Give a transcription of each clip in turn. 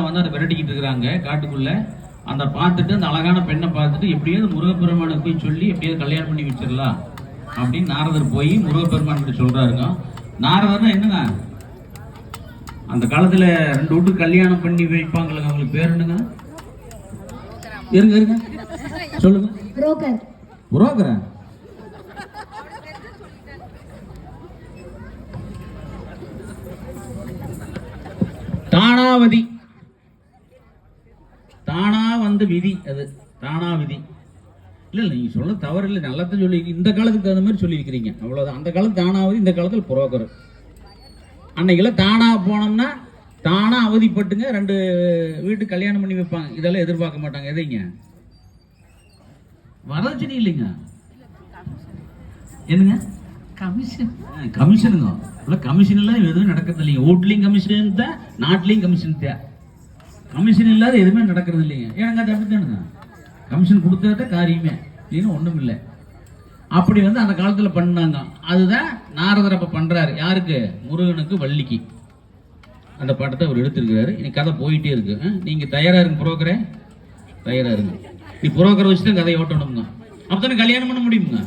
வந்து அதை விரட்டிக்கிட்டு இருக்கிறாங்க. காட்டுக்குள்ள அந்த பார்த்துட்டு அந்த அழகான பெண்ணை பார்த்துட்டு எப்படியாவது முருகப்பெருமானுக்கு போய் சொல்லி எப்படியாவது கல்யாணம் பண்ணி வச்சிடலாம் அப்படின்னு நாரதர் போய் முருகப்பெருமான் கிட்ட சொல்றாருங்க. நாரதர்னா என்னங்க? அந்த காலத்துல ரெண்டு வீட்டு கல்யாணம் பண்ணி வைப்பாங்களங்க அவங்களுக்கு பேர் என்னங்க? இருங்க இருங்க. சொல்லுங்க. புரோக்கர். புரோக்கரா? தானாவதி. வந்த விதி அது. தானா விதி. இல்ல இல்ல சொல்ல தவறு இல்லை நல்லா தான் சொல்லி இந்த காலத்துக்கு தகுந்த மாதிரி சொல்லி இருக்கிறீங்க அவ்வளவுதான். அந்த காலத்து தானாவதி இந்த காலத்துல புரோக்கர். அன்னைக்கெல்லாம் தானா போனோம்னா தானா அவதிப்பட்டுங்க ரெண்டு வீட்டு கல்யாணம் பண்ணி வைப்பாங்க. இதெல்லாம் எதிர்பார்க்க மாட்டாங்க. எதைங்க? வரதட்சணை இல்லைங்க. என்னங்க? கமிஷன். கமிஷனுங்க. உள்ள கமிஷன் எல்லாம் எதுவும் நடக்கிறது இல்லைங்க வீட்லயும் கமிஷன் தான் நாட்டிலையும் கமிஷன் தான். கமிஷன் இல்லாத எதுவுமே நடக்கிறது இல்லைங்க. எனக்கு அது அப்படித்தானுங்க கமிஷன் கொடுத்தா காரியமே. இல்லைன்னு ஒன்றும் இல்லை. அப்படி வந்து அந்த காலத்தில் பண்ணாங்க. அதுதான் நாரதர் அப்போ பண்ணுறாரு யாருக்கு? முருகனுக்கு வள்ளிக்கு. அந்த பாட்டத்தை அவர் எடுத்திருக்கிறாரு. இன்னைக்கு கதை போயிட்டே இருக்கு. ஆ, தயாராக இருங்க புரோக்கரே. தயாராக இருங்க. நீ புரோக்கரை வச்சு தான் கதையை ஓட்டணுங்க அப்பதானே கல்யாணம் பண்ண முடியுங்க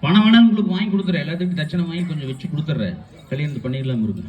பணம் வேணாலும் உங்களுக்கு வாங்கி கொடுக்குறேன். எல்லாத்துக்கும் தட்சணை வாங்கி கொஞ்சம் வச்சு கொடுத்துட்றேன். கல்யாணத்து பண்ணிடலாம் இருக்கு